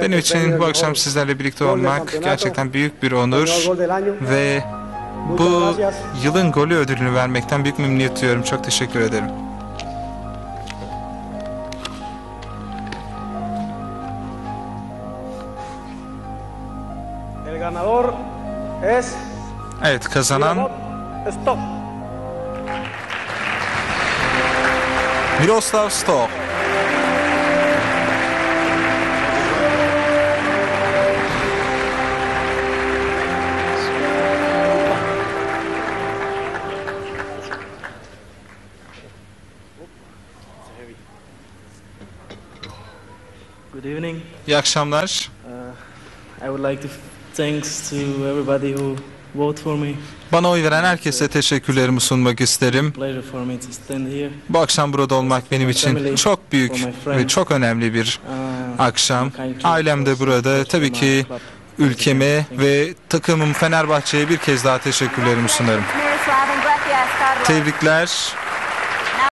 Benim için bu akşam sizlerle birlikte olmak gerçekten büyük bir onur ve bu yılın golü ödülünü vermekten büyük memnuniyet duyuyorum. Çok teşekkür ederim. Evet kazanan. Miroslav Stoch. Good evening. İyi akşamlar. I would like to thanks to everybody who vote for me. Bana oy veren herkese teşekkürlerimi sunmak isterim. Pleasure for me to stand here. Bu akşam burada olmak benim için çok büyük ve çok önemli bir Uh, akşam. Ailem de burada. Tabii ki ülkeme ve takımım Fenerbahçe'ye bir kez daha teşekkürlerimi sunarım. Tebrikler.